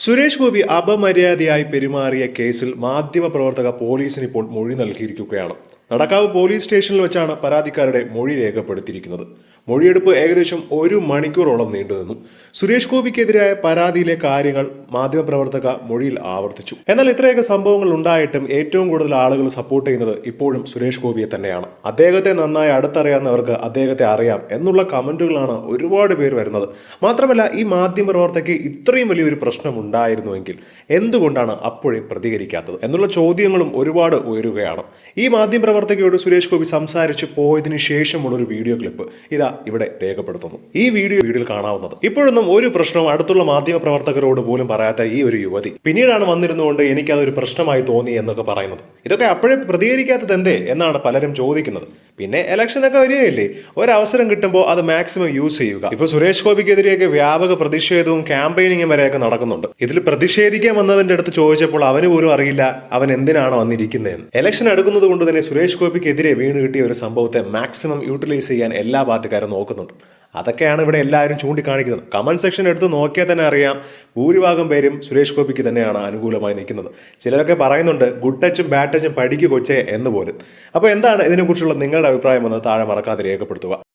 സുരേഷ് ഗോപി അപമര്യാദയായി പെരുമാറിയ കേസിൽ മാധ്യമപ്രവർത്തക പോലീസിന് ഇപ്പോൾ മൊഴി നൽകിയിരിക്കുകയാണ്. നടക്കാവ് പോലീസ് സ്റ്റേഷനിൽ വെച്ചാണ് പരാതിക്കാരുടെ മൊഴി രേഖപ്പെടുത്തിയിരിക്കുന്നത്. മൊഴിയെടുപ്പ് ഏകദേശം ഒരു മണിക്കൂറോളം നീണ്ടുനിന്നു. സുരേഷ് ഗോപിക്കെതിരായ പരാതിയിലെ കാര്യങ്ങൾ മാധ്യമപ്രവർത്തക മൊഴിയിൽ ആവർത്തിച്ചു. എന്നാൽ ഇത്രയൊക്കെ സംഭവങ്ങൾ ഉണ്ടായിട്ടും ഏറ്റവും കൂടുതൽ ആളുകൾ സപ്പോർട്ട് ചെയ്യുന്നത് ഇപ്പോഴും സുരേഷ് ഗോപിയെ തന്നെയാണ്. അദ്ദേഹത്തെ നന്നായി അടുത്തറിയാവുന്നവർക്ക് അദ്ദേഹത്തെ അറിയാം എന്നുള്ള കമന്റുകളാണ് ഒരുപാട് പേര് വരുന്നത്. മാത്രമല്ല ഈ മാധ്യമപ്രവർത്തകയ്ക്ക് ഇത്രയും വലിയൊരു പ്രശ്നം ഉണ്ടായിരുന്നുവെങ്കിൽ എന്തുകൊണ്ടാണ് അപ്പോഴേ പ്രതികരിക്കാത്തത്? എന്നുള്ള ചോദ്യങ്ങളും ഒരുപാട് ഉയരുകയാണ്. ഈ മാധ്യമപ്രവർത്തകയോട് സുരേഷ് ഗോപി സംസാരിച്ച് പോയതിനു ശേഷമുള്ള ഒരു വീഡിയോ ക്ലിപ്പ് ഇതാ ഇവിടെ രേഖപ്പെടുത്തുന്നു. ഈ വീഡിയോ വീഡിയോയിൽ കാണാവുന്നത്. ഇപ്പോഴൊന്നും ഒരു പ്രശ്നവും അടുത്തുള്ള മാധ്യമ പ്രവർത്തകരോട് പോലും പറയാത്ത ഈ ഒരു യുവതി. പിന്നീടാണ് വന്നിരുന്നുകൊണ്ട് എനിക്കതൊരു പ്രശ്നമായി തോന്നി എന്നൊക്കെ പറയുന്നത്. ഇതൊക്കെ അപ്പോഴേ പ്രതികരിക്കാത്തത് എന്തേ എന്നാണ് പലരും ചോദിക്കുന്നത്. പിന്നെ ഇലക്ഷനൊക്കെ വരികയല്ലേ? ഒരവസരം കിട്ടുമ്പോൾ അത് മാക്സിമം യൂസ് ചെയ്യുക. ഇപ്പൊ സുരേഷ് ഗോപിക്കെതിരെയൊക്കെ വ്യാപക പ്രതിഷേധവും ക്യാമ്പയിനിങ്ങും വരെയൊക്കെ നടക്കുന്നുണ്ട്. ഇതിൽ പ്രതിഷേധിക്കാൻ വന്നവന്റെ അടുത്ത് ചോദിച്ചപ്പോൾ അവന് പോലും അറിയില്ല അവൻ എന്തിനാണ് വന്നിരിക്കുന്നതെന്ന്. ഇലക്ഷൻ അടുക്കുന്നത് കൊണ്ട് തന്നെ സുരേഷ് ഗോപിക്കെതിരെ വീണ് കിട്ടിയ ഒരു സംഭവത്തെ മാക്സിമം യൂട്ടിലൈസ് ചെയ്യാൻ എല്ലാ പാർട്ടിക്കാരും നോക്കുന്നുണ്ട്. അതൊക്കെയാണ് ഇവിടെ എല്ലാവരും ചൂണ്ടിക്കാണിക്കുന്നത്. കമന്റ് സെക്ഷൻ എടുത്ത് നോക്കിയാൽ തന്നെ അറിയാം ഭൂരിഭാഗം പേരും സുരേഷ് ഗോപിക്ക് തന്നെയാണ് അനുകൂലമായി നിൽക്കുന്നത്. ചിലരൊക്കെ പറയുന്നുണ്ട് ഗുഡ് ടച്ചും ബാഡ് ടച്ചും പഠിക്കു കൊച്ചേ എന്ന് പോലും. അപ്പോൾ എന്താണ് ഇതിനെക്കുറിച്ചുള്ള നിങ്ങളുടെ അഭിപ്രായം എന്ന് താഴെ മറക്കാതെ രേഖപ്പെടുത്തുക.